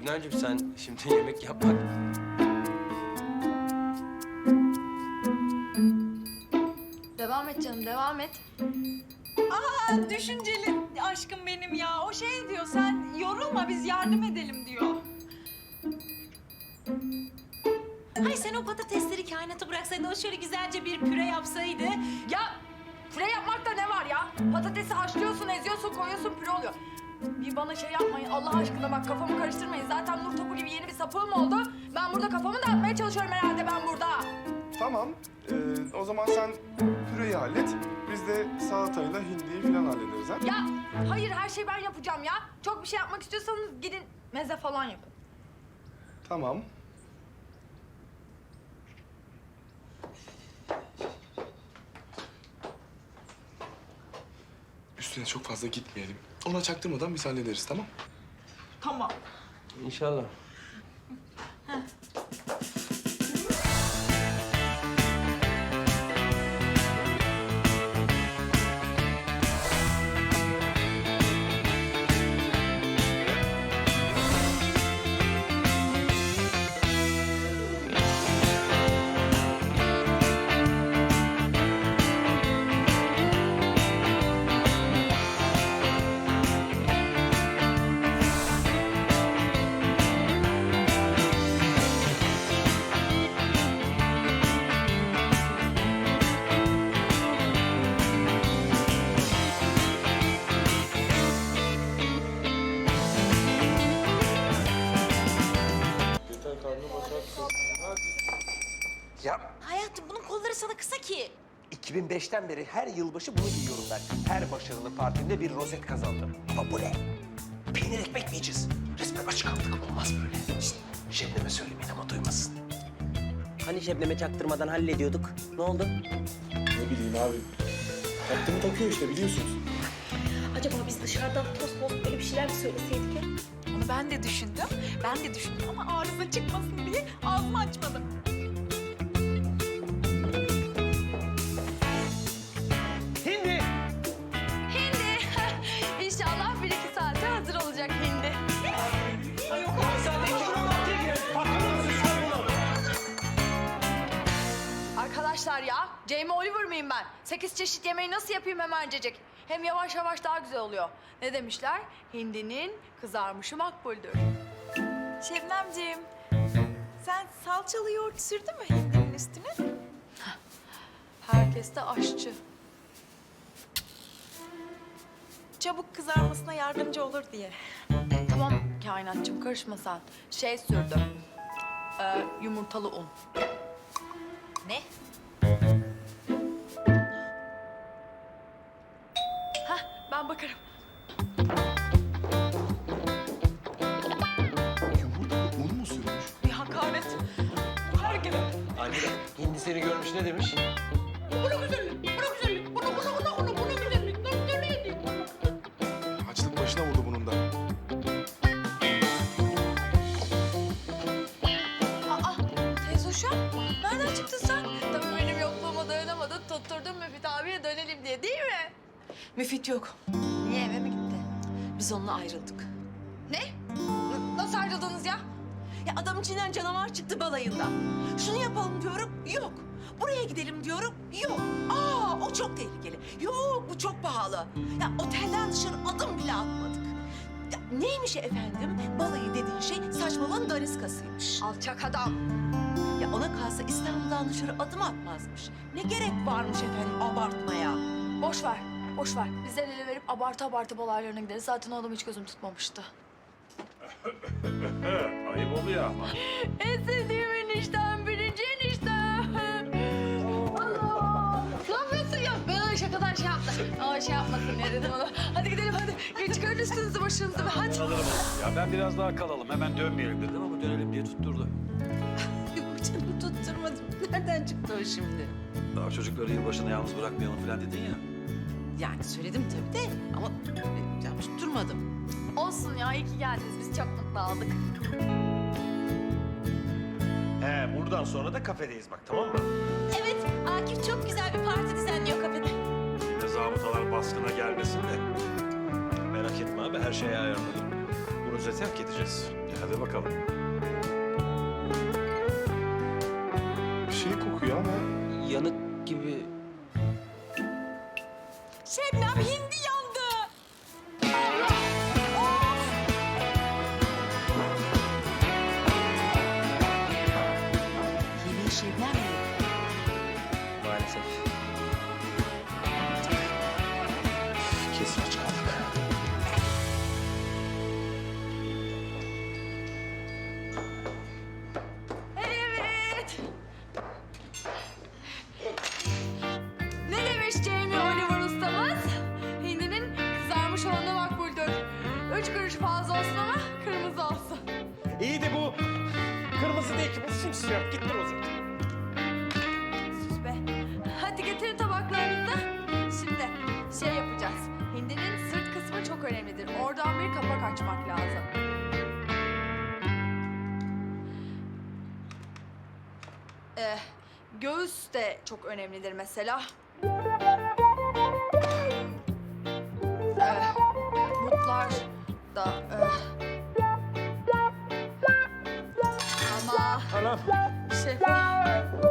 Lübnacığım sen şimdi yemek yapmak... Devam et canım, devam et. Aa, düşünceli aşkım benim ya. O şey diyor sen yorulma biz yardım edelim diyor. Hay sen o patatesleri kainata bıraksaydın o şöyle güzelce bir püre yapsaydı. Ya püre yapmakta ne var ya? Patatesi haşlıyorsun, eziyorsun, koyuyorsun, püre oluyor. Bir bana şey yapmayın Allah aşkına bak kafamı karıştırmayın. Zaten nur topu gibi yeni bir sapığım oldu. Ben burada kafamı dağıtmaya çalışıyorum herhalde ben burada. Tamam. Ee, o zaman sen püreyi hallet. Biz de salatayla hindiyi falan hallederiz ha? Ya hayır her şeyi ben yapacağım ya. Çok bir şey yapmak istiyorsanız gidin meze falan yapın. Tamam. Üstüne çok fazla gitmeyelim. Ona çaktırmadan biz hallederiz tamam? Tamam. İnşallah. Ya Hayatım bunun kolları sana kısa ki. 2005'ten beri her yılbaşı bunu giyiyorum ben. Her başarılı partimde bir rozet kazandım. Ama bu ne? Peynir ekmek mi yiyeceğiz? Resmen aç kaldık. Olmaz böyle. Şişt, Şebnem'e söylemeyin ama duymasın. Hani Şebnem'e çaktırmadan hallediyorduk. Ne oldu? Ne bileyim abi. Taktığımı takıyor işte biliyorsunuz. Acaba biz dışarıdan tost most böyle bir şeyler mi söyleseydik ya? Onu ben de düşündüm. Ben de düşündüm ama arıza çıkmasın diye ağzımı açmadım. Arkadaşlar ya, Jamie Oliver mıyım ben? Sekiz çeşit yemeği nasıl yapayım hemencecik? Hem yavaş yavaş daha güzel oluyor. Ne demişler? Hindinin kızarmışı makbuldür. Şebnemciğim sen salçalı yoğurt sürdün mü hindinin üstüne? Herkes de aşçı. Çabuk kızarmasına yardımcı olur diye. Tamam kainatçım karışma sen. Şey sürdüm. Ee, yumurtalı un. Ne? Anne, hindi seni görmüş ne demiş? Açlık başına vurdu bunun da. Aa teyze uşak nereden çıktın sen? Tabii benim yokluğuma dayanamadın tutturdun Müfit abiye dönelim diye değil mi? Müfit yok. Niye eve mi gitti? Biz onunla ayrıldık. Ne? N- nasıl ayrıldınız ya? Ya adam içinden canavar çıktı balayında. Şunu yapalım diyorum, yok. Buraya gidelim diyorum, yok. Aa, o çok tehlikeli. Yok, bu çok pahalı. Ya otelden dışarı adım bile atmadık. Ya, neymiş efendim? Balayı dediğin şey saçmalığın daniskasıymış. Alçak adam. Ya ona kalsa İstanbul'dan dışarı adım atmazmış. Ne gerek varmış efendim abartmaya? Boş ver, boş ver. Biz el ele verip abartı abartı balaylarına gideriz. Zaten o adam hiç gözüm tutmamıştı. Ayıp oluyor ama. En sevdiğim eniştem, birinci eniştem. Allah! Ne yapıyorsun ya? Ben öyle şakadan şey yaptım. Ama şey yapmasın diye dedim ona. Hadi gidelim hadi. Çıkarın üstünüzü başınızı be hadi. Ya ben biraz daha kalalım. Hemen dönmeyelim dedim ama dönelim diye tutturdu. Yok canım tutturmadım. Nereden çıktı o şimdi? Daha çocukları yılbaşına yalnız bırakmayalım falan dedin ya. Yani söyledim tabii de ama e, ya tutturmadım. Olsun ya iyi ki geldiniz. Biz çok mutlu olduk. He buradan sonra da kafedeyiz bak tamam mı? Evet, Akif çok güzel bir parti düzenliyor kafede. Şimdi zabıtalar baskına gelmesin de. Merak etme abi her şeyi ayarladım. Bu rozeti hak edeceğiz. Hadi bakalım. Ki bu simsiyah. Gitti o zaman. Sus be. Hadi getirin tabaklarınızı. Şimdi şey yapacağız. Hindinin sırt kısmı çok önemlidir. Oradan bir kapak açmak lazım. Ee, göğüs de çok önemlidir mesela. Ee, butlar da... ee. Ama...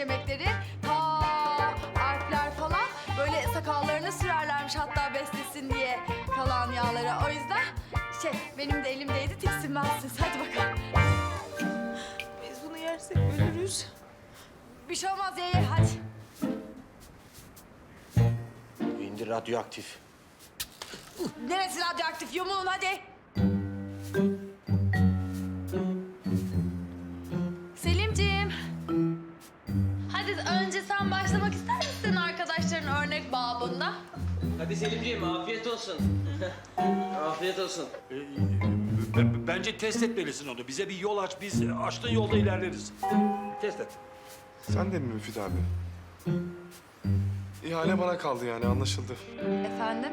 yemekleri. Ta Alpler falan böyle sakallarını sürerlermiş hatta beslesin diye kalan yağlara. O yüzden şey benim de elimdeydi tiksinmezsiniz. Hadi bakalım. Biz bunu yersek ölürüz. Bir şey olmaz ye ye hadi. Hindi radyoaktif. Neresi radyoaktif yumuğun hadi. Hadi Selimciğim afiyet olsun. afiyet olsun. Ee, b- bence test etmelisin onu. Bize bir yol aç. Biz açtığın yolda ilerleriz. Test et. sen de mi Müfit abi? İhale bana kaldı yani anlaşıldı. Efendim?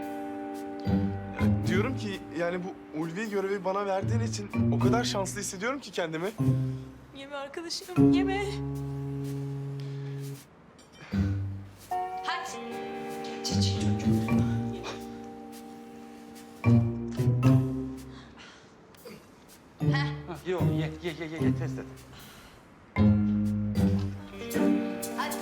Ya diyorum ki yani bu ulvi görevi bana verdiğin için o kadar şanslı hissediyorum ki kendimi. Yeme arkadaşım yeme. Yok ye ye ye ye, ye test et. Hadi.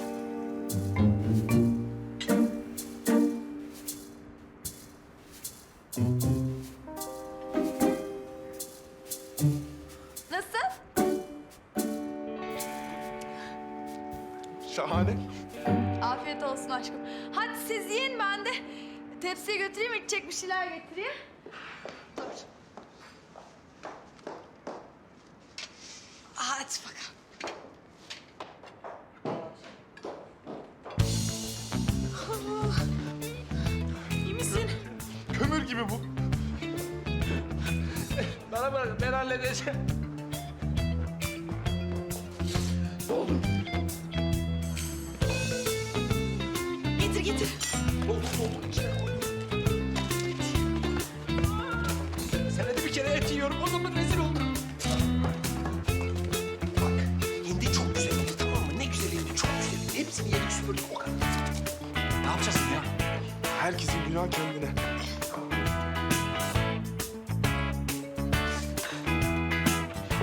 Nasıl? Şahane. Afiyet olsun aşkım. Hadi siz yiyin ben de tepsiye götüreyim içecek bir şeyler getireyim. Dur. Hadi bakalım. İyi misin? Kömür gibi bu. Bana bırak ben halledeceğim. Getir getir. Senede bir Süpürdük o kadar. Ne yapacağız ya? Herkesin günah kendine.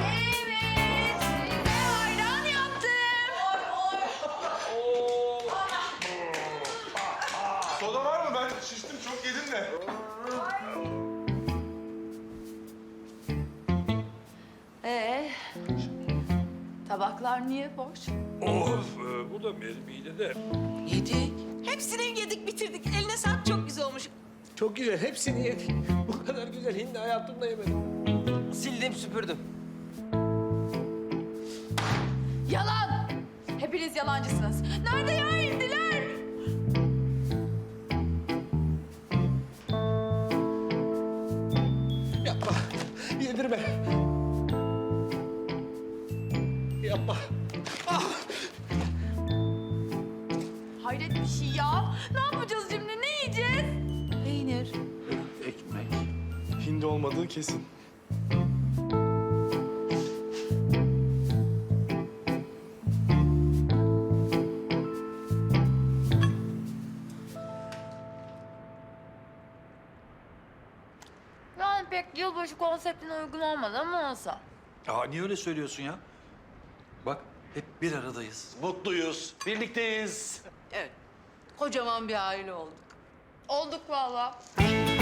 Evet, size ayran yaptım. Soda var mı? Ben şiştim çok yedim de. Ee, tabaklar niye boş? Of e, bu da benim midede. Yedik. Hepsini yedik bitirdik. Eline sağlık çok güzel olmuş. Çok güzel hepsini yedik. Bu kadar güzel hindi hayatımda yemedim. sildim süpürdüm. Yalan! Hepiniz yalancısınız. Nerede ya indiler? Olmadığı kesin. Yani pek yılbaşı konseptine uygun olmadı ama olsa. Aa niye öyle söylüyorsun ya? Bak hep bir aradayız. Mutluyuz. Birlikteyiz. Evet. Kocaman bir aile olduk. Olduk vallahi.